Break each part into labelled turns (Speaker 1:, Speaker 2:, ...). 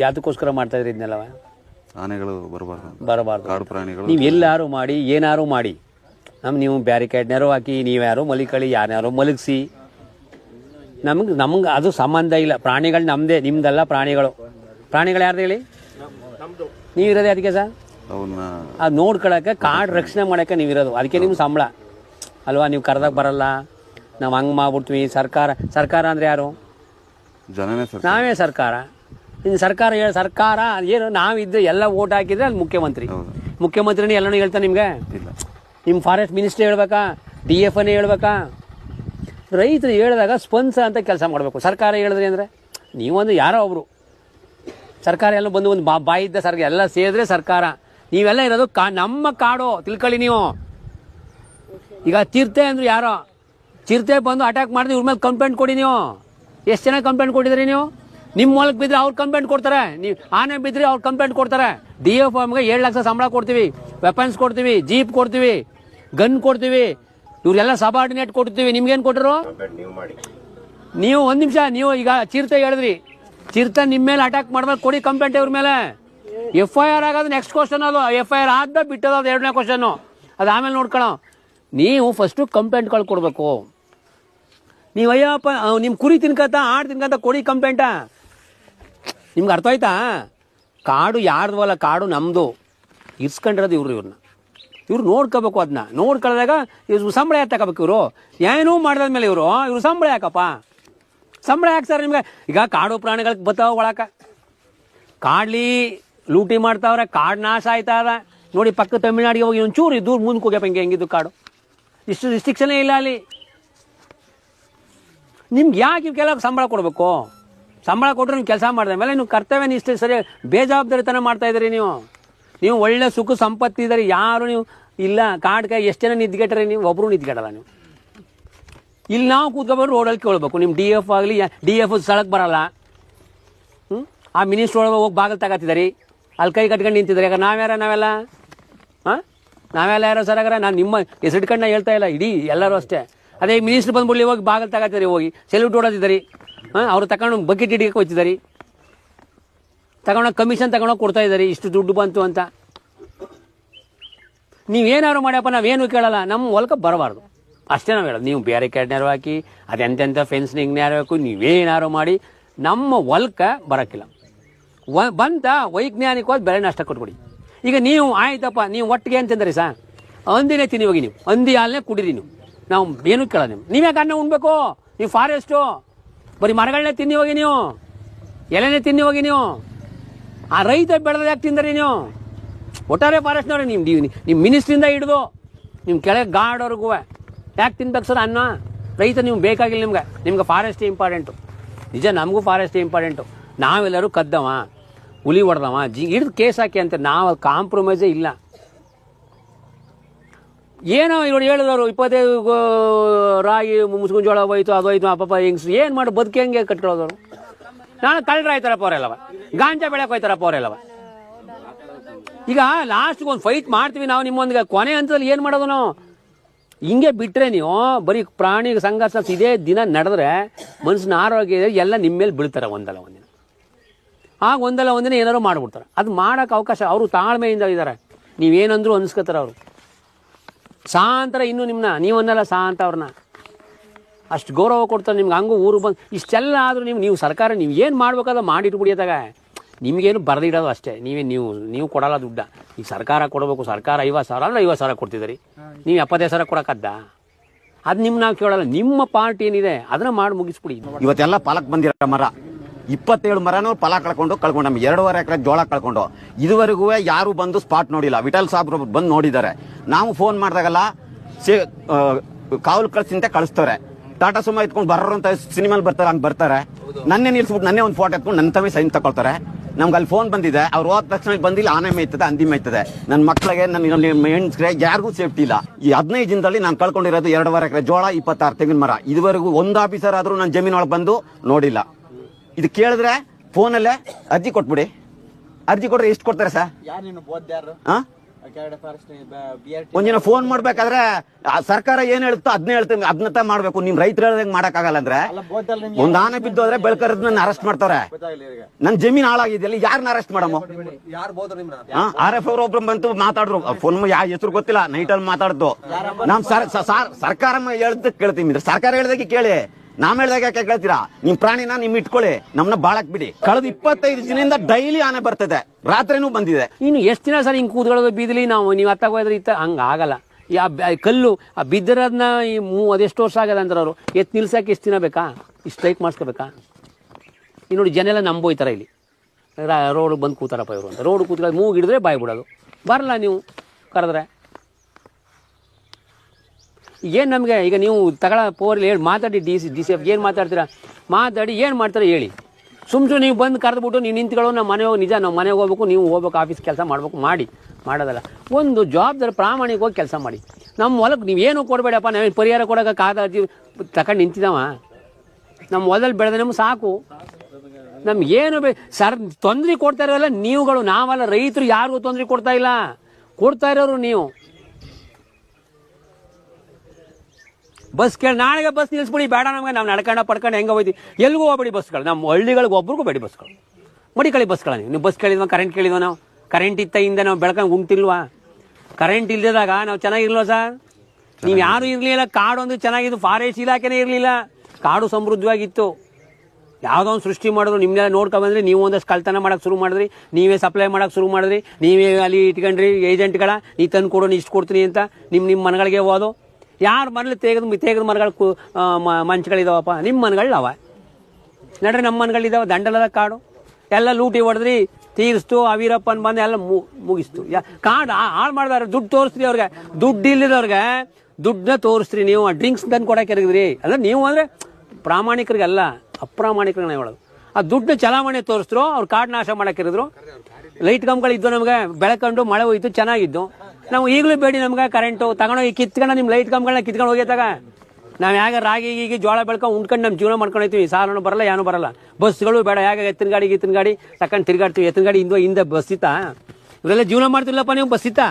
Speaker 1: ಯಾತಕ್ಕೋಸ್ಕರ ಮಾಡ್ತಾ ಇದ್ರಿ ಇದನ್ನೆಲ್ಲವ
Speaker 2: ಆನೆಗಳು ಬರಬಾರ್ದು
Speaker 1: ಬರಬಾರ್ದು.
Speaker 2: ಕಾಡು ಪ್ರಾಣಿಗಳು
Speaker 1: ನೀವು ಎಲ್ಲಾರು ಮಾಡಿ ಏನಾರು ಮಾಡಿ. ನಮ್ ನೀವು ಬ್ಯಾರಿಕೇಡ್ ನೆರವು ಹಾಕಿ ನೀವ್ಯಾರು ಮಲಿಕಳಿ ಯಾರ್ಯಾರು ಮಲಗಿಸಿ. ನಮ್ಗೆ ನಮ್ಗೆ ಅದು ಸಂಬಂಧ ಇಲ್ಲ. ಪ್ರಾಣಿಗಳು ನಮ್ಮದೇ ನಿಮ್ದಲ್ಲ ಪ್ರಾಣಿಗಳು. ಪ್ರಾಣಿಗಳು ಯಾರ್ದು ಹೇಳಿ? ನೀವಿರೋದೆ ಅದಕ್ಕೆ ಸರ್?
Speaker 2: ಅವನ್ನ
Speaker 1: ಅದು ನೋಡ್ಕೊಳಕ್ಕೆ ಕಾಡು ರಕ್ಷಣೆ ಮಾಡೋಕ್ಕೆ ನೀವಿರೋದು ಅದಕ್ಕೆ ನಿಮ್ಮ ಸಂಬಳ. ಅಲ್ವಾ ನೀವು ಕರೆದಾಗ ಬರಲ್ಲ. ನಾವು ಹಂಗೆ ಮಾಡ್ಬಿಡ್ತೀವಿ. ಸರ್ಕಾರ ಸರ್ಕಾರ ಅಂದರೆ ಯಾರು?
Speaker 2: ಜನನೇ ಸರ್
Speaker 1: ನಾವೇ ಸರ್ಕಾರ. ಇನ್ನು ಸರ್ಕಾರ ಹೇಳ ಸರ್ಕಾರ ಏನು ನಾವಿದ್ದು ಎಲ್ಲ ಓಟ್ ಹಾಕಿದ್ರೆ ಅಲ್ಲಿ ಮುಖ್ಯಮಂತ್ರಿ. ಮುಖ್ಯಮಂತ್ರಿನೇ ಎಲ್ಲನೂ ಹೇಳ್ತಾನೆ ನಿಮಗೆ? ನಿಮ್ಮ ಫಾರೆಸ್ಟ್ ಮಿನಿಸ್ಟ್ರಿ ಹೇಳ್ಬೇಕಾ? ಡಿ ಎಫ್ ಅನ್ನೇ ಹೇಳ್ಬೇಕಾ? ರೈತರು ಹೇಳಿದಾಗ ಸ್ಪಂದಿಸ ಅಂತ ಕೆಲಸ ಮಾಡಬೇಕು. ಸರ್ಕಾರ ಹೇಳಿದ್ರಿ ಅಂದರೆ ನೀವೊಂದು ಯಾರೋ ಒಬ್ರು. ಸರ್ಕಾರ ಎಲ್ಲ ಬಂದು ಒಂದು ಬಾ ಬಾಯಿದ್ದ ಸರ್ ಎಲ್ಲ ಸೇರಿದ್ರೆ ಸರ್ಕಾರ. ನೀವೆಲ್ಲ ಇರೋದು ಕಾ ನಮ್ಮ ಕಾಡು. ತಿಳ್ಕೊಳ್ಳಿ ನೀವು. ಈಗ ಚಿರತೆ ಅಂದ್ರೆ ಯಾರೋ? ಚಿರತೆ ಬಂದು ಅಟ್ಯಾಕ್ ಮಾಡಿದ್ರೆ ಇವ್ರ ಮೇಲೆ ಕಂಪ್ಲೇಂಟ್ ಕೊಡಿ ನೀವು. ಎಷ್ಟು ಜನ ಕಂಪ್ಲೇಂಟ್ ಕೊಟ್ಟಿದ್ರಿ ನೀವು? ನಿಮ್ಮ ಮೂಲಕ ಬಿದ್ರೆ ಅವ್ರು ಕಂಪ್ಲೇಂಟ್ ಕೊಡ್ತಾರೆ. ನೀವು ಆನೆ ಬಿದ್ದರೆ ಅವ್ರು ಕಂಪ್ಲೇಂಟ್ ಕೊಡ್ತಾರೆ. ಡಿ ಎಫ್ ಎಮ್ಗೆ ಏಳು ಲಕ್ಷ ಸಂಬಳ ಕೊಡ್ತೀವಿ. ವೆಪನ್ಸ್ ಕೊಡ್ತೀವಿ. ಜೀಪ್ ಕೊಡ್ತೀವಿ. ಗನ್ ಕೊಡ್ತೀವಿ. ಇವ್ರೆಲ್ಲ ಸಬಾರ್ಡಿನೇಟ್ ಕೊಡ್ತೀವಿ ನಿಮ್ಗೇನು ಕೊಟ್ಟರು? ನೀವು ಒಂದು ನಿಮಿಷ ನೀವು ಈಗ ಚಿರತೆ ಹೇಳಿದ್ರಿ. ಚಿರತೆ ನಿಮ್ಮ ಮೇಲೆ ಅಟ್ಯಾಕ್ ಮಾಡ್ಬೇಕು ಕೊಡಿ ಕಂಪ್ಲೇಂಟ್ ಇವ್ರ ಮೇಲೆ. ಎಫ್ ಐ ಆರ್ ಆಗೋದು ನೆಕ್ಸ್ಟ್ ಕ್ವಶನ್ ಅದು. ಎಫ್ ಐ ಆರ್ ಆದ ಬಿಟ್ಟದ ಅದು ಎರಡನೇ ಕ್ವಶನ್ನು ಅದು ಆಮೇಲೆ ನೋಡ್ಕೊಳ್ಳೋ. ನೀವು ಫಸ್ಟು ಕಂಪ್ಲೇಂಟ್ಗಳು ಕೊಡಬೇಕು. ನೀವು ಅಯ್ಯಪ್ಪ ನಿಮ್ಮ ಕುರಿ ತಿನ್ಕಂತ ಆಡ್ ತಿನ್ಕಂತ ಕೊಡಿ ಕಂಪ್ಲೇಂಟ ನಿಮ್ಗೆ ಅರ್ಥ ಆಯ್ತಾ ಕಾಡು ಯಾರ್ದವಲ್ಲ ಕಾಡು ನಮ್ಮದು ಇರ್ಸ್ಕೊಂಡಿರೋದು ಇವ್ರು, ಇವ್ರನ್ನ. ಇವ್ರು ನೋಡ್ಕೋಬೇಕು ಅದನ್ನ ನೋಡ್ಕೊಳ್ಳೋದಾಗ ಇವ್ರು ಸಂಬಳ ಯಾಕೆ ತಗೋಬೇಕು ಇವರು? ಏನೂ ಮಾಡಿದ್ಮೇಲೆ ಇವರು ಇವ್ರು ಸಂಬಳ ಯಾಕಪ್ಪ? ಸಂಬಳ ಯಾಕೆ ಸರ್ ನಿಮ್ಗೆ? ಈಗ ಕಾಡು ಪ್ರಾಣಿಗಳಿಗೆ ಬತ್ತಾವ ಒಳಕ. ಕಾಡ್ಲಿ ಲೂಟಿ ಮಾಡ್ತಾವ್ರೆ, ಕಾಡು ನಾಶ ಆಯ್ತಾ ಅದ. ನೋಡಿ, ಪಕ್ಕ ತಮಿಳ್ನಾಡಿಗೆ ಹೋಗಿ ಒಂಚೂರು ದೂರ ಮುಂದೆ ಹೋಗ್ಯಪ್ಪ ಹಿಂಗೆ, ಹೆಂಗಿದ್ದು ಕಾಡು. ಇಷ್ಟು ರಿಸ್ಟ್ರಿಕ್ಷನೇ ಇಲ್ಲ ಅಲ್ಲಿ. ನಿಮ್ಗೆ ಯಾಕೆ ಕೆಲವು ಸಂಬಳ ಕೊಡಬೇಕು? ಸಂಬಳ ಕೊಟ್ಟರು ನೀವು ಕೆಲಸ ಮಾಡಿದ. ಮೇಲೆ ನೀವು ಕರ್ತವ್ಯ ನಿಷ್ಠೆ ಸರಿ, ಬೇಜವಾಬ್ದಾರಿತನ ಮಾಡ್ತಾ ಇದ್ದೀರಿ ನೀವು. ನೀವು ಒಳ್ಳೆ ಸುಖ ಸಂಪತ್ತಿದ್ದಾರೆ ಯಾರು ನೀವು, ಇಲ್ಲ ಕಾಡ್ಕ ಎಷ್ಟು ಜನ ನಿದ್ಗೆಟ್ರಿ ನೀವು ಒಬ್ಬರು ನಿದ್ಗೆಡಲ್ಲ ನೀವು. ಇಲ್ಲಿ ನಾವು ಕೂತ್ಕೊಬಾರ್ದು ರೋಡಲ್ಲಿ ಕೇಳ್ಬೇಕು. ನಿಮ್ಮ ಡಿ ಎಫ್ ಆಗಲಿ ಡಿ ಎಫ್ ಸ್ಥಳಕ್ಕೆ ಬರಲ್ಲ. ಹ್ಞೂ ಆ ಮಿನಿಸ್ಟ್ರ್ ಒಳಗೆ ಹೋಗಿ ಬಾಗಿಲು ತಗೋತಿದ್ದಾರೆ ಅಲ್ಲಿ ಕೈ ಕಟ್ಕೊಂಡು ನಿಂತಿದ್ದಾರೆ ಯಾಕೆ ನಾವ್ಯಾರ ನಾವೆಲ್ಲ? ಹಾಂ? ನಾವೆಲ್ಲ ಯಾರೋ ಆಗಾರ ನಾನು ನಿಮ್ಮ ಹೆಸರಿಟ್ಕೊಂಡು ಕಣ್ಣ ಹೇಳ್ತಾ ಇಲ್ಲ. ಇಡೀ ಎಲ್ಲರೂ ಅಷ್ಟೇ. ಅದೇ ಮಿನಿಸ್ಟ್ರ್ ಬಂದ್ಬಿಡ್ಲಿ ಹೋಗಿ ಬಾಗಿಲು ತಗತ್ತಿದ್ದಾರೆ ಹೋಗಿ. ಸೆಲ್ಯೂಟ್ ಹೊಡೋದಿದ್ದಾರೆ. ಹಾಂ, ಅವ್ರು ತಗೊಂಡು ಬಕೆಟ್ ಹಿಡಿಯಕ್ಕೆ ಹೋಗ್ತಿದ್ದಾರೆ ತಗೊಂಡೋಗಿ ಕಮಿಷನ್ ತಗೊಂಡೋಗಿ ಕೊಡ್ತಾ ಇದ್ದಾರೆ, ಇಷ್ಟು ದುಡ್ಡು ಬಂತು ಅಂತ. ನೀವೇನಾದ್ರು ಮಾಡ್ಯಪ್ಪ, ನಾವೇನು ಕೇಳಲ್ಲ, ನಮ್ಮ ಹೊಲಕ್ಕೆ ಬರಬಾರ್ದು. ಅಷ್ಟೇ ನಾವು ಹೇಳೋದು, ನೀವು ಬೇರೆ ನೆರವು ಹಾಕಿ ಅದೆಂತೆಂಥ ಫೆನ್ಸ್ನಿಂಗ್ ನ್ಯಾರು ಹಾಕು ನೀವೇನಾರು ಮಾಡಿ, ನಮ್ಮ ಹೊಲಕ್ಕೆ ಬರೋಕ್ಕಿಲ್ಲ. ವ, ಬಂತ ವೈಜ್ಞಾನಿಕವಾಗಿ ಬೆಳೆ ನಷ್ಟ ಕೊಟ್ಬಿಡಿ. ಈಗ ನೀವು, ಆಯ್ತಪ್ಪ, ನೀವು ಒಟ್ಟಿಗೆ ಅಂತಂದ್ರಿ ಸಾ? ಹಂದಿನೇ ತಿನ್ನಿ ಹೋಗಿ ನೀವು. ಹಂದಿ ಹಾಲನ್ನೇ ಕುಡೀರಿ ನೀವು. ನಾವು ಏನು ಕೇಳೋದು ನೀವು ಯಾಕೆ ಅನ್ನ ಉಣ್ಬೇಕು? ನೀವು ಫಾರೆಸ್ಟು ಬರೀ ಮರಗಳನ್ನೇ ತಿನ್ನಿ ಹೋಗಿ ನೀವು. ಎಲೆನೇ ತಿನ್ನಿ ಹೋಗಿ ನೀವು. ಆ ರೈತ ಬೆಳೆದ ಯಾಕೆ ತಿಂದ್ರಿ ನೀವು? ಒಟ್ಟಾರೆ ಫಾರೆಸ್ಟ್ನವ್ರೆ ನಿಮ್ಮ ನಿಮ್ಮ ಮಿನಿಸ್ಟ್ರಿಂದ ಹಿಡಿದು ನಿಮ್ಮ ಕೆಳಗೆ ಗಾರ್ಡವ್ರಿಗೂ ಯಾಕೆ ತಿನ್ಬೇಕು ಸರ್ ಅನ್ನ? ರೈತ ನೀವು ಬೇಕಾಗಿಲ್ಲ ನಿಮ್ಗೆ. ನಿಮ್ಗೆ ಫಾರೆಸ್ಟೇ ಇಂಪಾರ್ಟೆಂಟು ನಿಜ ನಮಗೂ ಫಾರೆಸ್ಟೇ ಇಂಪಾರ್ಟೆಂಟು ನಾವೆಲ್ಲರೂ ಕದ್ದವ, ಹುಲಿ ಹೊಡೆದವ, ಜಿ ಹಿಡಿದು ಕೇಸ್ ಹಾಕಿ ಅಂತ ನಾವು ಕಾಂಪ್ರಮೈಸೇ ಇಲ್ಲ. ಏನೋ ಇವ್ರು ಹೇಳಿದವರು, ಇಪ್ಪತ್ತೈದು ರಾಗಿ ಮುಸ್ಗುಂಜೋಳ ಹೋಯ್ತು, ಅದು ಹೋಯ್ತು ಅಪ್ಪಪ್ಪ ಹಿಂಗ್ಸು, ಏನು ಮಾಡಿ, ಬದುಕಿ ಹೆಂಗೆ ಕಟ್ಕೊಳ್ಳೋದವರು ನಾನು ಕಳ್ಳರಾಯ್ತಾರಪ್ಪ ಅವರೆಲ್ಲವ ಗಾಂಜಾ ಬೆಳಕ್ ಹೋಯ್ತಾರಪ್ಪ ಅವರೆಲ್ಲವ ಈಗ ಲಾಸ್ಟ್ಗೆ ಒಂದು ಫೈಟ್ ಮಾಡ್ತೀವಿ ನಾವು ನಿಮ್ಮೊಂದಿಗೆ, ಕೊನೆ ಹಂತದಲ್ಲಿ ಏನು ಮಾಡೋದು ಹಿಂಗೆ ಬಿಟ್ಟರೆ ನೀವು, ಬರೀ ಪ್ರಾಣಿ ಸಂಘರ್ಷ ಇದೇ ದಿನ ನಡೆದ್ರೆ ಮನುಷ್ಯನ ಆರೋಗ್ಯ ಎಲ್ಲ ನಿಮ್ಮ ಮೇಲೆ ಬೀಳ್ತಾರೆ ಒಂದಲ್ಲ ಒಂದಿನ. ಆಗ ಒಂದಲ್ಲ ಒಂದಿನ ಏನಾದ್ರು ಮಾಡಿಬಿಡ್ತಾರೆ. ಅದು ಮಾಡೋಕೆ ಅವಕಾಶ, ಅವರು ತಾಳ್ಮೆಯಿಂದ ಇದ್ದಾರೆ ನೀವೇನಂದ್ರು ಅನ್ಸ್ಕೊತಾರೆ ಅವರು. ಸಾಂತರ ಇನ್ನು ನಿಮ್ಮನ್ನ ನೀವನ್ನೆಲ್ಲ ಸಾಂತ ಅವ್ರನ್ನ. ಅಷ್ಟು ಗೌರವ ಕೊಡ್ತಾರೆ ನಿಮ್ಗೆ, ಹಂಗೂ ಊರು ಬಂದು, ಇಷ್ಟೆಲ್ಲ ಆದರೂ ನೀವು ನೀವು ಸರ್ಕಾರ, ನೀವು ಏನು ಮಾಡ್ಬೇಕಾದ್ರೆ ಅದಾಗ. ನಿಮಗೇನು ಬರೆದಿಡೋದು ಅಷ್ಟೇ. ನೀವೇ, ನೀವು ನೀವು ಕೊಡಲ್ಲ ದುಡ್ಡ. ಈಗ ಸರ್ಕಾರ ಕೊಡಬೇಕು, ಸರ್ಕಾರ ಐವತ್ತು ಸಾವಿರ ಅಂದ್ರೆ ಐವತ್ತು ಸಾವಿರ ಕೊಡ್ತಿದ್ದೀರಿ. ನೀವು ಎಪ್ಪತ್ತೈದು ಸಾವಿರ ಕೊಡೋಕ್ಕದ್ದ? ಅದು ನಿಮ್ಮ ನಾವು ಕೇಳಲ್ಲ. ನಿಮ್ಮ ಪಾರ್ಟಿ ಏನಿದೆ, ಅದನ್ನ ಮಾಡಿ ಮುಗಿಸ್ಬಿಡಿ.
Speaker 3: ಇವತ್ತೆಲ್ಲ ಪಾಲಕ್ ಬಂದಿರೋ ಮರ. ಇಪ್ಪತ್ತೇಳು ಮರನೂ ಫಲ ಕಳ್ಕೊಂಡು ಕಳ್ಕೊಂಡು, ನಮ್ಗೆ ಎರಡೂವರೆ ಎಕರೆ ಜೋಳ ಕಳ್ಕೊಂಡು. ಇದುವರೆಗೂ ಯಾರು ಬಂದು ಸ್ಪಾಟ್ ನೋಡಿಲ್ಲ. ವಿಠಲ್ ಸಾಬ್ರು ಬಂದು ನೋಡಿದ್ದಾರೆ. ನಾವು ಫೋನ್ ಮಾಡಿದಾಗೆಲ್ಲ ಸೇ ಕಾವಲು ಕಳ್ಸಿ ಅಂತ ಕಳಿಸ್ತಾರೆ. ಟಾಟಾ ಸುಮ್ಮ ಎತ್ಕೊಂಡು ಬರೋರು ಅಂತ ಸಿನಿಮಾಲ್ ಬರ್ತಾರೆ, ಹಂಗೆ ಬರ್ತಾರೆ. ನನ್ನೇ ನಿಲ್ಸ್ಬಿಟ್ಟು ನನ್ನೇ ಒಂದು ಫೋಟೋ ಎತ್ಕೊಂಡು ನನ್ನ ತಮ್ಮ ಸೈನ್ ತಗೊಳ್ತಾರೆ ನಮ್ಗೆ ಅಲ್ಲಿ ಫೋನ್ ಬಂದಿದೆ. ಅವ್ರು ಹೋದ ತಕ್ಷಣ ಬಂದಿಲ್ಲ, ಆನೆ ಮೇಯ್ತದೆ ಅಂದಿ ಮೇಯ್ತದೆ. ನನ್ನ ಮಕ್ಕಳಿಗೆ ನನ್ನ ಹೆಣ್ಸ್ಗೆ ಯಾರಿಗೂ ಸೇಫ್ಟಿ ಇಲ್ಲ. ಈ ಹದಿನೈದು ದಿನದಲ್ಲಿ ನಾನು ಕಳ್ಕೊಂಡಿರೋದು ಎರಡೂವರೆ ಎಕರೆ ಜೋಳ, ಇಪ್ಪತ್ತಾರು ತೆಂಗಿನ ಮರ. ಇದುವರೆಗೂ ಒಂದು ಆಫೀಸರ್ ಆದರೂ ನನ್ನ ಜಮೀನೊಳಗೆ ಬಂದು ನೋಡಿಲ್ಲ. ಇದು ಕೇಳಿದ್ರೆ ಫೋನಲ್ಲೇ ಅರ್ಜಿ ಕೊಟ್ಬಿಡಿ. ಅರ್ಜಿ ಕೊಟ್ರೆ ಎಷ್ಟು ಕೊಡ್ತಾರೆ ಸರ್?
Speaker 4: ಯಾರು ನೀನು ಬೋದ್ಯಾರು
Speaker 3: ಹಾ ಒಂದಿನ ಫೋನ್ ಮಾಡ್ಬೇಕಾದ್ರೆ ಆ ಸರ್ಕಾರ ಏನ್ ಹೇಳುತ್ತೋ ಅದನ್ನ ಹೇಳ್ತೀನಿ. ಅದನ್ನ ಮಾಡ್ಬೇಕು. ನಿಮ್ ರೈತರು ಹೇಳ್ದಂಗ್ ಮಾಡಕ್ಕಾಗಲ್ಲ ಅಂದ್ರೆ ಒಂದ್ ಆನೆ ಬಿದ್ದೋದ್ರೆ ಬೆಳ್ಕರದ್ ನನ್ನ ಅರೆಸ್ಟ್ ಮಾಡ್ತಾರೆ. ನನ್ ಜಮೀನ್ ಹಾಳಾಗಿದೆಯಲ್ಲ ಯಾರನ್ನ ಅರೆಸ್ಟ್ ಮಾಡಮ್ಮ? ಆರ್ ಎಫ್ ಅವ್ರು ಒಬ್ರು ಬಂತು ಮಾತಾಡ್ರು ಫೋನ್ ಯಾವ ಹೆಸರು ಗೊತ್ತಿಲ್ಲ. ನೈಟ್ ಅಲ್ಲಿ ಮಾತಾಡ್ದು. ನಮ್ ಸರ್- ಸ- ಸಾರ್- ಸರ್ಕಾರ ಹೇಳ್ದಕ್ ಕೇಳ್ತೀನಿ. ಸರ್ಕಾರ ಹೇಳ್ದಾಗೆ ಕೇಳಿ. ನಾವ್ ಹೇಳ್ದಾಗ ಯಾಕೆ ಕೇಳ್ತೀರಾ? ನಿಮ್ ಪ್ರಾಣಿನ ನಿಮ್ ಇಟ್ಕೊಳ್ಳಿ, ನಮ್ನ ಬಾಳಕ್ ಬಿಡಿ. ಕಳೆದ ಇಪ್ಪತ್ತೈದು ದಿನದಿಂದ ಡೈಲಿ ಆನೆ ಬರ್ತದೆ. ರಾತ್ರಿನೂ ಬಂದಿದೆ.
Speaker 1: ಇನ್ನು ಎಷ್ಟು ದಿನ ಸರ್ ಹಿಂಗ್ ಕೂತ್ಕೊಳ್ಳೋದು ಬೀದಲಿ? ನಾವು ನೀವು ಅತ್ತಾಗ ಹೋದ್ರೆ ಇತ್ತ ಹಂಗ ಆಗಲ್ಲ. ಈ ಆ ಕಲ್ಲು, ಆ ಬಿದ್ದಿರೋದನ್ನ ಈ ಮೂ ಅದೆಷ್ಟು ವರ್ಷ ಆಗದ ಅಂದ್ರೆ ಅವರು? ಎತ್ತು ನಿಲ್ಸಕ್ಕೆ ಎಷ್ಟು ದಿನ ಬೇಕಾ? ಇಷ್ಟು ಸ್ಟ್ರೈಕ್ ಮಾಡಿಸ್ಕೋಬೇಕಾ? ಈ ನೋಡಿ ಜನ ಎಲ್ಲ ನಂಬೋಯ್ತಾರೆ ಇಲ್ಲಿ. ರೋಡ್ ಬಂದು ಕೂತಾರಪ್ಪ ಇವರು ಅಂತ. ರೋಡ್ ಕೂತ್ಕೊಳ್ಳೋದು ಮೂಗು ಹಿಡಿದ್ರೆ ಬಾಯಿ ಬಿಡೋದು. ಬರಲ್ಲ ನೀವು, ಕರೆದ್ರೆ. ಏನು ನಮಗೆ, ಈಗ ನೀವು ತಗೊಳ ಪೋರ್ಲಿ ಹೇಳಿ, ಮಾತಾಡಿ D C D C F, ಏನು ಮಾತಾಡ್ತೀರಾ? ಮಾತಾಡಿ ಏನು ಮಾಡ್ತಾರೆ ಹೇಳಿ. ಸುಮ್ ಸುಮ್ಮನೆ ನೀವು ಬಂದು ಕರೆದ್ಬಿಟ್ಟು ನೀವು ನಿಂತ್ಕೊಳ್ಳೋ ನಮ್ಮ ಮನೆ ಹೋಗಿ ನಿಜ ನಾವು ಮನೆಗೆ ಹೋಗ್ಬೇಕು, ನೀವು ಹೋಗ್ಬೇಕು, ಆಫೀಸ್ ಕೆಲಸ ಮಾಡ್ಬೇಕು, ಮಾಡಿ. ಮಾಡೋದಲ್ಲ. ಒಂದು ಜವಾಬ್ದಾರಿ ಪ್ರಾಮಾಣಿಕವಾಗಿ ಕೆಲಸ ಮಾಡಿ. ನಮ್ಮ ಹೊಲಕ್ಕೆ ಏನು ಕೊಡಬೇಡಪ್ಪ, ನಾವು ಪರಿಹಾರ ಕೊಡೋಕೆ ಕಾದ ತಗೊಂಡು ನಿಂತಿದ್ದಾವ ನಮ್ಮ ಹೊಲದಲ್ಲಿ ಬೆಳೆದ ನಮ್ಗೆ ಸಾಕು. ನಮ್ಗೆ ಏನು ಬೇ ಸರ್, ತೊಂದರೆ ಕೊಡ್ತಾ ಇರೋಲ್ಲ ನೀವುಗಳು. ನಾವಲ್ಲ ರೈತರು, ಯಾರಿಗೂ ತೊಂದರೆ ಕೊಡ್ತಾ ಇಲ್ಲ. ಕೊಡ್ತಾ ಇರೋರು ನೀವು. ಬಸ್ ಕೇಳಿ ನಾಳೆಗೆ ಬಸ್ ನಿಲ್ಲಿಸ್ಬಿಡಿ ಬೇಡ ನಮಗೆ ನಾವು ನಡ್ಕೊಂಡು ಪಡ್ಕೊಂಡು ಹೆಂಗೆ ಹೋಯ್ತಿ ಎಲ್ಲಿಗೂ ಹೋಗ್ಬೇಡಿ ಬಸ್ಗಳು. ನಮ್ಮ ಹಳ್ಳಿಗಳಿಗೆ ಒಬ್ರಿಗೂ ಬೇಡಿ ಬಸ್ಗಳು. ಮಡಿಕಳಿ ಬಸ್ಗಳ ನೀವು. ಬಸ್ ಕೇಳಿದ್ವ ಕರೆಂಟ್ ಕೇಳಿದ್ವ ನಾವು? ಕರೆಂಟ್ ಇತ್ತ ಹಿಂದೆ ನಾವು ಬೆಳ್ಕೊಂಡು ಉಂಟಿಲ್ವಾ? ಕರೆಂಟ್ ಇಲ್ದಿದಾಗ ನಾವು ಚೆನ್ನಾಗಿರ್ಲ್ವ ಸರ್ ನೀವು ಯಾರು ಇರಲಿಲ್ಲ ಕಾಡು ಒಂದು ಚೆನ್ನಾಗಿದ್ದು ಫಾರೆಸ್ಟ್ ಇಲಾಖೆನೇ ಇರಲಿಲ್ಲ. ಕಾಡು ಸಮೃದ್ಧವಾಗಿತ್ತು. ಯಾವುದೋ ಒಂದು ಸೃಷ್ಟಿ ಮಾಡಿದ್ರು ನಿಮ್ಮನ್ನೆಲ್ಲ ನೋಡ್ಕೊಂಡ್ ಬಂದ್ರಿ ನೀವು ಒಂದಷ್ಟು ಕಳ್ತನ ಮಾಡೋಕೆ ಶುರು ಮಾಡಿದ್ರಿ ನೀವೇ ಸಪ್ಲೈ ಮಾಡೋಕೆ ಶುರು ಮಾಡಿದ್ರಿ ನೀವೇ ಅಲ್ಲಿ ಇಟ್ಕೊಂಡ್ರಿ ಏಜೆಂಟ್ಗಳ ನೀ ತಂದು ಕೊಡೋಣ ನೀ ಇಷ್ಟು ಕೊಡ್ತೀನಿ ಅಂತ ನಿಮ್ಮ ನಿಮ್ಮ ಮನೆಗಳಿಗೆ ಹೋದು ಯಾರ ಮನೇಲಿ ತೇಗದ ತೇಗದ ಮರಗಳು ಕು ಮಂಚಗಳಿದಾವಪ್ಪ? ನಿಮ್ಮ ಮನೆಗಳು ಅವ ನಡ್ರಿ ನಮ್ಮ ಮನೆಗಳಿದಾವ, ದಂಡಲದ ಕಾಡು. ಎಲ್ಲ ಲೂಟಿ ಹೊಡೆದ್ರಿ, ತೀರಿಸ್ತು, ಅವೀರಪ್ಪನ ವೀರಪ್ಪನ್ ಬಂದು ಎಲ್ಲ ಮುಗಿಸ್ತು. ಕಾಡು ಹಾಳು ಮಾಡಿದಾರೆ, ದುಡ್ಡು ತೋರಿಸ್ರಿ ಅವ್ರಿಗೆ. ದುಡ್ಡು ಇಲ್ಲದವ್ರಿಗೆ ದುಡ್ಡನ್ನ ತೋರಿಸ್ರಿ ನೀವು. ಡ್ರಿಂಕ್ಸ್ ತಂದು ಕೊಡಕ್ಕೆ ಎರಗಿದ್ರಿ. ಅಂದ್ರೆ ನೀವು ಅಂದ್ರೆ ಪ್ರಾಮಾಣಿಕರಿಗಲ್ಲ, ಅಪ್ರಾಮಾಣಿಕರಿಗೆ ನಾವು ಹೇಳೋದು. ಆ ದುಡ್ಡು ಚಲಾವಣೆ ತೋರಿಸಿದ್ರು ಅವ್ರು ಕಾಡು ನಾಶ ಮಾಡೋಕ್ಕಿರಿದ್ರು ಲೈಟ್ ಕಂಬಗಳು ಇದ್ದು ನಮಗೆ, ಬೆಳಕೊಂಡು ಮಳೆ ಹೋಯ್ತು ಚೆನ್ನಾಗಿದ್ದು ನಾವು ಈಗಲೂ ಬೇಡಿ ನಮ್ಗೆ ಕರೆಂಟು ತಗೊಂಡೋಗಿ ಕಿತ್ಕೊಂಡು ನಿಮ್ಮ ಲೈಟ್ ಕಂಬಗಳನ್ನ ಕಿತ್ಕೊಂಡು ಹೋಗ್ಯತಾಗ. ನಾವು ಯಾಕೆ ರಾಗಿ ಈಗ ಜೋಳ ಬೆಳ್ಕೊಂಡು ಉಂಡ್ಕೊಂಡು ನಮ್ಮ ಜೀವನ ಮಾಡ್ಕೊಂಡು ಹೋಗ್ತೀವಿ. ಸಾಲನು ಬರಲ್ಲ ಏನೂ ಬರಲ್ಲ. ಬಸ್ಗಳು ಬೇಡ ಯಾಕೆ ಎತ್ತಿನ ಗಾಡಿ ಎತ್ತಿನ ಗಾಡಿ ತಕೊಂಡು ತಿರ್ಗಾಡ್ತೀವಿ. ಎತ್ತಿನ ಗಾಡಿ ಹಿಂದೆ ಹಿಂದೆ ಬಸ್ ಇತ್ತಾ. ಇವರೆಲ್ಲ ಜೀವನ ಮಾಡ್ತಿಲ್ಲಪ್ಪ ನೀವು ಬಸ್ ಇತ್ತಾ?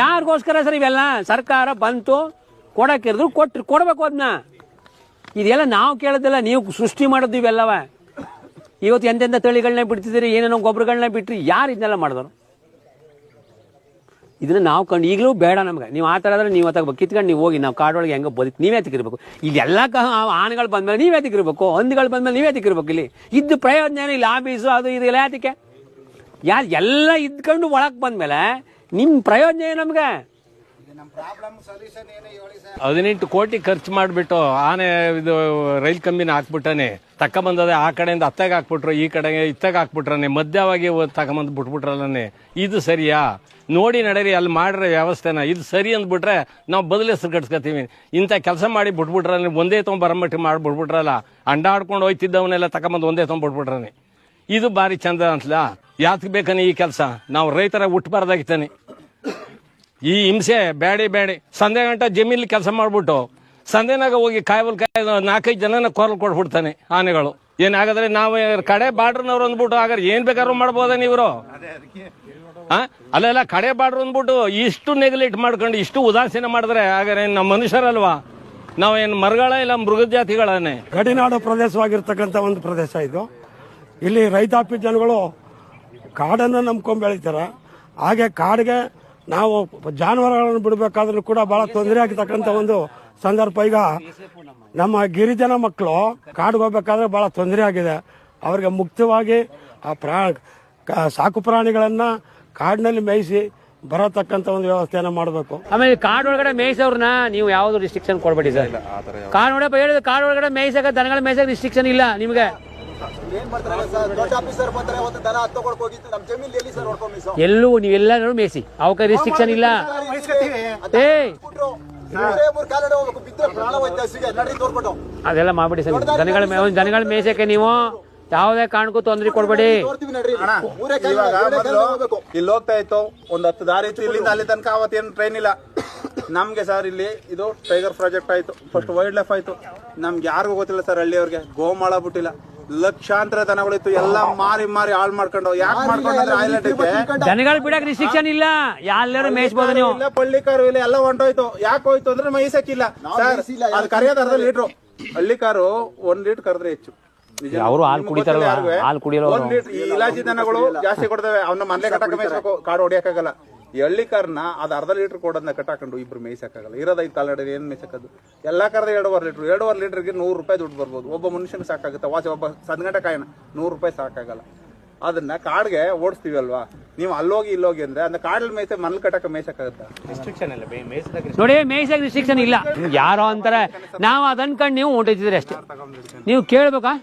Speaker 1: ಯಾರಿಗೋಸ್ಕರ ಸರ್ ಇವೆಲ್ಲ? ಸರ್ಕಾರ ಬಂತು ಕೊಡಕ್ಕಿರಿದ್ರು ಕೊಟ್ಟರು ಕೊಡ್ಬೇಕು ಅದನ್ನ ಇದೆಲ್ಲ ನಾವು ಕೇಳೋದಿಲ್ಲ, ನೀವು ಸೃಷ್ಟಿ ಮಾಡೋದು ಇವೆಲ್ಲವ. ಇವತ್ತು ಎಂತೆಂಥ ತಳಿಗಳನ್ನ ಬಿಡ್ತಿದ್ದೀರಿ, ಏನೇನೋ ಗೊಬ್ಬರಗಳನ್ನ ಬಿಟ್ಟರೆ ಯಾರು ಇದನ್ನೆಲ್ಲ ಮಾಡಿದವರು? ಇದನ್ನ ನಾವು ಕಂಡು ಈಗಲೂ ಬೇಡ ನಮ್ಗೆ. ನೀವು ಆ ಥರ ಆದ್ರೆ ನೀವು ಅತ್ತಾಗ ಕಿತ್ಕೊಂಡು ನೀವು ಹೋಗಿ ನಾವು ಕಾಡೊಳಗೆ ಹೆಂಗೆ ಬದುಕಿ ನೀವೇ ತಿಕ್ಕಿರ್ಬೇಕು ಇಲ್ಲೆಲ್ಲ ಕಹ ಆನೆಗಳು ಬಂದ್ಮೇಲೆ ನೀವೇ ತಿಕ್ಕಿರ್ಬೇಕು ಹಂದಿಗಳು ಬಂದ್ಮೇಲೆ ನೀವೇ ತಿಕ್ಕಿರ್ಬೇಕು ಇಲ್ಲಿ. ಇದ್ದು ಪ್ರಯೋಜನ ಇಲ್ಲಿ ಆಫೀಸು ಅದು, ಇದು, ಎಲ್ಲ ಯಾತಕ್ಕೆ? ಯಾರು ಎಲ್ಲ ಇದ್ಕೊಂಡು ಒಳಗೆ ಬಂದ್ಮೇಲೆ ನಿಮ್ಮ ಪ್ರಯೋಜನ ಏನು ನಮ್ಗೆ?
Speaker 4: ಹದಿನೆಂಟು ಕೋಟಿ ಖರ್ಚು ಮಾಡಿಬಿಟ್ಟು ಆನೆ ಇದು ರೈಲ್ ಕಂಬಿನ ಹಾಕ್ಬಿಟ್ಟಾನೆ ತಕ್ಕ ಬಂದದೆ ಆ ಕಡೆಯಿಂದ ಅತ್ತಾಗ ಹಾಕ್ಬಿಟ್ರು, ಈ ಕಡೆಗೆ ಇತ್ತಾಗ ಹಾಕ್ಬಿಟ್ರಾನೆ, ಮಧ್ಯವಾಗಿ ತಗೊಂಬಂದು ಬಿಟ್ಬಿಟ್ರಲ್ಲನೆ, ಇದು ಸರಿಯಾ? ನೋಡಿ ನಡೀರಿ, ಅಲ್ಲಿ ಮಾಡ್ರೆ ವ್ಯವಸ್ಥೆನ, ಇದು ಸರಿ ಅಂದ್ಬಿಟ್ರೆ ನಾವು ಬದಲು ಹೆಸರು ಕಟ್ಸ್ಕೊತೀವಿ. ಇಂಥ ಕೆಲಸ ಮಾಡಿ ಬಿಟ್ಬಿಟ್ರಲ್ಲ, ಒಂದೇ ತೊಗೊಂಬರಮಟ್ಟಿ ಮಾಡಿ ಬಿಟ್ಬಿಟ್ರಲ್ಲ, ಅಂಡಾಡ್ಕೊಂಡು ಹೋಯ್ತಿದ್ದವನ್ನೆಲ್ಲ ತಕೊಂಬಂದು ಒಂದೇ ತೊಗೊಂಡ್ಬಿಟ್ಬಿಟ್ರಾನೆ ಇದು ಭಾರಿ ಚಂದ ಅಂತಲ್ಲ ಯಾತಕ್ಕೆ ಬೇಕನೆ ಈ ಕೆಲಸ? ನಾವು ರೈತರ ಹುಟ್ಟಬಾರ್ದಾಗಿತ್ತಾನೆ ಈ ಹಿಂಸೆ ಬ್ಯಾಡಿ ಬ್ಯಾಡಿ. ಸಂಧೆ ಗಂಟ ಜಮೀನಲ್ಲಿ ಕೆಲಸ ಮಾಡ್ಬಿಟ್ಟು ಸಂಧೆನಾಗ ಹೋಗಿ ಕಾಯಬಲ್ ಕಾಯ್ದು ನಾಲ್ಕೈದು ಜನನ ಕೊರಲ್ ಕೊಟ್ಬಿಡ್ತಾನೆ ಆನೆಗಳು. ಏನಾಗದ್ರೆ ನಾವು ಕಡೆ ಬಾರ್ಡ್ರನವ್ರು ಅಂದ್ಬಿಟ್ಟು ಹಾಗಾದ್ರೆ ಏನ್ ಬೇಕಾದ್ರೂ ಮಾಡ್ಬೋದ ನೀವ್ರು? ಅಲ್ಲೆಲ್ಲ ಕಡೆ ಬಾಡ್ರು ಅಂದ್ಬಿಟ್ಟು ಇಷ್ಟು ನೆಗ್ಲೆಕ್ಟ್ ಮಾಡ್ಕೊಂಡು ಇಷ್ಟು ಉದಾಸೀನ ಮಾಡಿದ್ರೆ ಹಾಗಾದ್ರೆ ನಮ್ಮ ಮನುಷ್ಯರಲ್ವಾ? ನಾವೇನು ಮರಗಳ ಇಲ್ಲ ಮೃಗ ಜಾತಿಗಳನ್ನೇ?
Speaker 5: ಗಡಿನಾಡು ಪ್ರದೇಶವಾಗಿರ್ತಕ್ಕಂಥ ಒಂದು ಪ್ರದೇಶ ಇದು. ಇಲ್ಲಿ ರೈತಾಪಿ ಜನಗಳು ಕಾಡನ್ನು ನಂಬ್ಕೊಂಡ್ ಬೆಳಿತಾರೆ. ಹಾಗೆ ಕಾಡಿಗೆ ನಾವು ಜಾನುವಾರುಗಳನ್ನು ಬಿಡಬೇಕಾದ್ರೂ ಕೂಡ ಬಹಳ ತೊಂದರೆ ಆಗ್ತಕ್ಕಂಥ ಒಂದು ಸಂದರ್ಭ. ಈಗ ನಮ್ಮ ಗಿರಿಜನ ಮಕ್ಕಳು ಕಾಡಿಗೆ ಹೋಗ್ಬೇಕಾದ್ರೆ ಬಹಳ ತೊಂದರೆ ಆಗಿದೆ. ಅವ್ರಿಗೆ ಮುಕ್ತವಾಗಿ ಆ ಪ್ರಾ ಕ- ಸಾಕು ಪ್ರಾಣಿಗಳನ್ನ ಕಾಡಿನಲ್ಲಿ ಮೇಯಿಸಿ ಬರತಕ್ಕಂತ ಒಂದು ವ್ಯವಸ್ಥೆಯನ್ನು ಮಾಡಬೇಕು.
Speaker 1: ಆಮೇಲೆ ಕಾಡ್ ಒಳಗಡೆ ಮೇಯಿಸೋರ್ನ ನೀವು ಯಾವ್ದು ರಿಸ್ಟ್ರಿಕ್ಷನ್ ಕೊಡ್ಬೇಡಿ ಸರ್. ಕಾಡ್ ಒಳಗಡೆ ಹೇಳಿದ್ರೆ ಕಾಡ್ ಒಳಗಡೆ ಮೇಯಿಸಕ ದನಗಳ ಮೇಯಿಸಕ್ಕೆ ರಿಸ್ಟ್ರಿಕ್ಷನ್ ಇಲ್ಲ ನಿಮ್ಗೆ.
Speaker 6: ಏನ್ ಮಾಡ್ತಾರೆ ಸರ್? ದೊಡ್ಡ ಆಫೀಸರ್ ಬಂದ್ರೆ ಒಂದು ದನ ಹತ್ತೊಳಕ್ ಹೋಗಿತ್ತು ನಮ್ಮ ಜಮೀನ್ ಎಲ್ಲಿ ಸರ್ ಹೊಡ್ಕೊಂಡ್ ಮೀಸೋ
Speaker 1: ಎಲ್ಲೂ ನೀವೆಲ್ಲ ಮೇಸಿ ಅವಕ್ಕೆ ರಿಸ್ಟ್ರಿಕ್ಷನ್ ಇಲ್ಲ. ಏ ಅದೆಲ್ಲ ಮಾಡ್ಬಿಡಿ ಸರ್. ದನಗಳ ಮೇ- ಮೇಸಕ್ಕೆ ನೀವು ಯಾವುದೇ ಕಾರಣಕ್ಕೂ ತೊಂದ್ರೆ ಕೊಡ್ಬೇಡಿ.
Speaker 7: ಇಲ್ಲಿ ಹೋಗ್ತಾ ಇತ್ತು. ಒಂದ್ ಹತ್ತು ದಾರಿ ಇತ್ತು. ಇಲ್ಲಿಂದ ಅಲ್ಲಿ ತನಕ ಅವತ್ತೇನು ಟ್ರೈನ್ ಇಲ್ಲ. ನಮ್ಗೆ ಸರ್ ಇಲ್ಲಿ ಇದು ಟೈಗರ್ ಪ್ರಾಜೆಕ್ಟ್ ಆಯ್ತು. ಫಸ್ಟ್ ವೈಲ್ಡ್ ಲೈಫ್ ಆಯ್ತು. ನಮ್ಗೆ ಯಾರಿಗೂ ಗೊತ್ತಿಲ್ಲ ಸರ್ ಹಳ್ಳಿಯವ್ರಿಗೆ. ಗೋಮಾಳ ಬಿಟ್ಟಿಲ್ಲ. ಲಕ್ಷಾಂತರ ದನಗಳಿತ್ತು. ಎಲ್ಲ ಮಾರಿ ಮಾರಿ ಹಾಳ್ ಮಾಡ್ಕೊಂಡು ಯಾಕೆ ಮಾಡ್ಕೊಂಡ್ರೆ ಐಲೆಟ್ಗೆ
Speaker 1: ದನಗಳು ಬಿಡಕ್ ರಿಸ್ಟ್ರಿಕ್ಷನ್ ಇಲ್ಲ. ಎಲ್ಲರೂ ಮೇಯಿಸ್ಬೋದು ನೀವು?
Speaker 7: ಇಲ್ಲ ಪಳ್ಳಿಕಾರು ಇಲ್ಲ ಎಲ್ಲ ಹೊಂಟೋಯ್ತು. ಯಾಕೆ ಹೋಯ್ತು ಅಂದ್ರೆ ಮೈಸಕ್ಕಿಲ್ಲ. ಸರ್ ಅದು ಕರೆಯೋದು ಅರ್ಧ ಲೀಟ್ರು ಹಳ್ಳಿ ಕಾರು ಒಂದ್ ಲೀಟರ್ ಕರೆದ್ರೆ ಹೆಚ್ಚು.
Speaker 1: ಅವರು ಹಾಲು? ಹಾಲು
Speaker 7: ಇಲಾಜಿ ದನಗಳು ಜಾಸ್ತಿ ಕೊಡ್ತವೆ. ಅವ್ನ ಮನೆ ಕಟ್ಟಕ್ಕೆ ಮೇಯಿಸ್ಬೇಕು. ಕಾಡು ಹೊಡಿಯಕ್ಕಾಗಲ್ಲ. ಈ ಹಳ್ಳಿ ಕಾರ್ನ ಅದು ಅರ್ಧ ಲೀಟರ್ ಕೊಡೋದನ್ನ ಕಟ್ಟಾಕೊಂಡು ಇಬ್ರು ಮೇಯ್ಸಕ್ಕಾಗಲ್ಲ. ಇರೋದೈದು ಕಾಲ್ನಡೆ ಏನು ಮೇಯ್ಸಕ್ಕದು? ಎಲ್ಲಾ ಕರೆದ ಎರಡೂವರೆ ಲೀಟರ್. ಎರಡೂವರೆ ಲೀಟ್ರಿಗೆ ನೂರು ರೂಪಾಯಿ ದುಡ್ಡು ಬರ್ಬೋದು. ಒಬ್ಬ ಮನುಷ್ಯನಿಗೆ ಸಾಕಾಗುತ್ತೆ. ವಾಸಿ ಒಬ್ಬ ಗಂಟೆ ಕಾಯಿನ ನೂರು ರೂಪಾಯಿ ಸಾಕಾಗಲ್ಲ. ಅದನ್ನ ಕಾಡ್ಗೆ ಓಡಿಸ್ತೀವಿ ಅಲ್ವಾ ನೀವು ಅಲ್ಲೋಗಿ ಇಲ್ಲೋಗಿ ಅಂದ್ರೆ ಅಂದ್ರೆ ಕಾಡಲ್ಲಿ ಮೇಯ್ಸ ಮನೇಲಿ ಕಟ್ಟಕ್ಕೆ ಮೇಯ್ಸಕ್ಕಾಗತ್ತಾ?
Speaker 1: ನೋಡಿ ಮೇಯ್ಸಕ್ ರಿಸ್ಟ್ರಿಕ್ಷನ್ ಇಲ್ಲ. ಯಾರೋ ಅಂತಾರೆ ನಾವು ಅದನ್ಕಂಡು ನೀವು ಹೊಂಟಿದ್ರೆ ಅಷ್ಟೇ. ನೀವು ಕೇಳ್ಬೇಕಾ?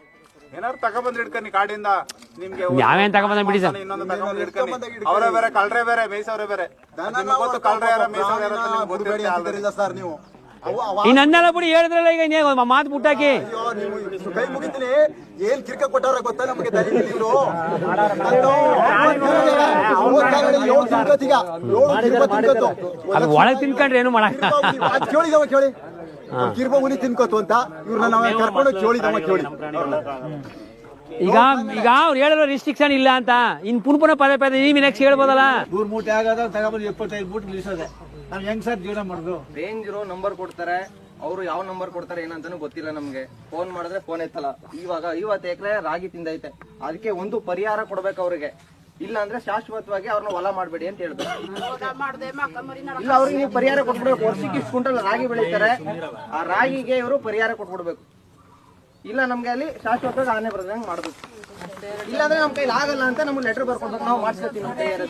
Speaker 7: ಏನಾದ್ರು ತಗೊಬಂದ್ ಹಿಡ್ಕನಿ ಕಾಡಿಂದ ನಿಮ್ಗೆ
Speaker 1: ನಾವೇನ್ ತಗೊಬಂದ್ ಬಿಡಿ ಸರ್
Speaker 7: ಇನ್ನೊಂದು ತಗೊಂಡ್ ಹಿಡ್ಕನಿ ಅವರೇ ಬೇರೆ ಕಳ್ರೆ ಬೇರೆ ಮೇಯ್ಸವ್ರೆ ಬೇರೆ ನಿಮ್ಗೆ ಗೊತ್ತು ಕಳ್ರೆ ಯಾರ ಮೇಯ್ಸವ್ರೆ ಯಾರು ಅಂತ ನಿಮ್ಗೆ ಗೊತ್ತಿರುತ್ತೆ
Speaker 6: ಸರ್ ನೀವು
Speaker 1: ನನ್ನೆಲ್ಲ ಬಿಡಿ ಹೇಳಿದ್ರಲ್ಲ ಈಗ ಇನ್ನೇ ಮಾತು ಬಿಟ್ಟಾಕಿ
Speaker 6: ಅಯ್ಯೋ, ನೀವು ಕೈ ಮುಗಿತೀನಿ ಏನ್ ಕಿರ್ಕ ಕೊಟ್ಟಾರ ಗೊತ್ತಾ ನಮಗೆ
Speaker 1: ಅದು ಒಳಗ್ ತಿನ್ಕೊಂಡ್ರೆ ಏನು ಮಾಡಕ್
Speaker 6: ಕೇಳಿದವ ಕೇಳಿ ಕಿರ್ಬ ಉನಿ ತಿನ್ಕೋತು ಅಂತ ಇವ್ರನ್ನ ನಾವ್ ಕರ್ಕೊಂಡು ಕೇಳಿದವ ಕೇಳಿ
Speaker 1: ಈಗ ಈಗ ಅವ್ರು ಹೇಳಿರೋ ರಿಸ್ಟ್ರಿಕ್ಷನ್ ಇಲ್ಲ ಅಂತ. ಇನ್ ಪುನ್ ಪುನಃ ಪದೇ ಪದೇ ನೀವು ನೆಕ್ಸ್ಟ್ ಹೇಳ್ಬೋದಲ್ಲ?
Speaker 8: ನೂರ್ ಮೂಟೆ ಆಗದ ತಗೊಬಂದು ಎಪ್ಪತ್ತೈದು ಮೂಟೆ ನಿಲ್ಸೋದೆ. ನಾವ್ ಹೆಂಗ್ ಸರ್ ಜೀವನ ಮಾಡುದು?
Speaker 9: ರೇಂಜ್ ಇರೋ ನಂಬರ್ ಕೊಡ್ತಾರೆ. ಅವರು ಯಾವ ನಂಬರ್ ಕೊಡ್ತಾರೆ ಏನಂತಾನು ಗೊತ್ತಿಲ್ಲ ನಮ್ಗೆ. ಫೋನ್ ಮಾಡಿದ್ರೆ ಫೋನ್ ಎತ್ತಲ್ಲ. ಇವಾಗ ಐವತ್ತು ಎಕರೆ ರಾಗಿ ತಿಂದೈತೆ. ಅದಕ್ಕೆ ಒಂದು ಪರಿಹಾರ ಕೊಡ್ಬೇಕು ಅವ್ರಿಗೆ. ಇಲ್ಲ ಅಂದ್ರೆ ಶಾಶ್ವತವಾಗಿ ಅವ್ರನ್ನ ಹೊಲ ಮಾಡಬೇಡಿ ಅಂತ ಹೇಳ್ಬೇಕು ಇಲ್ಲ ಅವ್ರಿಗೆ ನೀವು ಪರಿಹಾರ ಕೊಟ್ಬಿಡ್ಬೇಕು. ವರ್ಷಕ್ಕೆ ಇಷ್ಟು ಕ್ವಿಂಟಲ್ ರಾಗಿ ಬೆಳೀತಾರೆ. ಆ ರಾಗಿಗೆ ಇವರು ಪರಿಹಾರ ಕೊಟ್ಬಿಡ್ಬೇಕು. ಇಲ್ಲ ನಮ್ಗೆ ಅಲ್ಲಿ ಶಾಶ್ವತವಾಗಿ ಆನೆ ಬರೋದಂಗೆ ಮಾಡಬೇಕು. ಇಲ್ಲಾಂದ್ರೆ ನಮ್ ಕೈಲಿ ಆಗಲ್ಲ ಅಂತ ನಮ್ಗೆ ಲೆಟರ್ ಬರ್ಕೊಂಡು ನಾವು ಮಾಡ್ಸ್ಕೊತೀವಿ ನಮ್ಮ ಕೈಯಾರ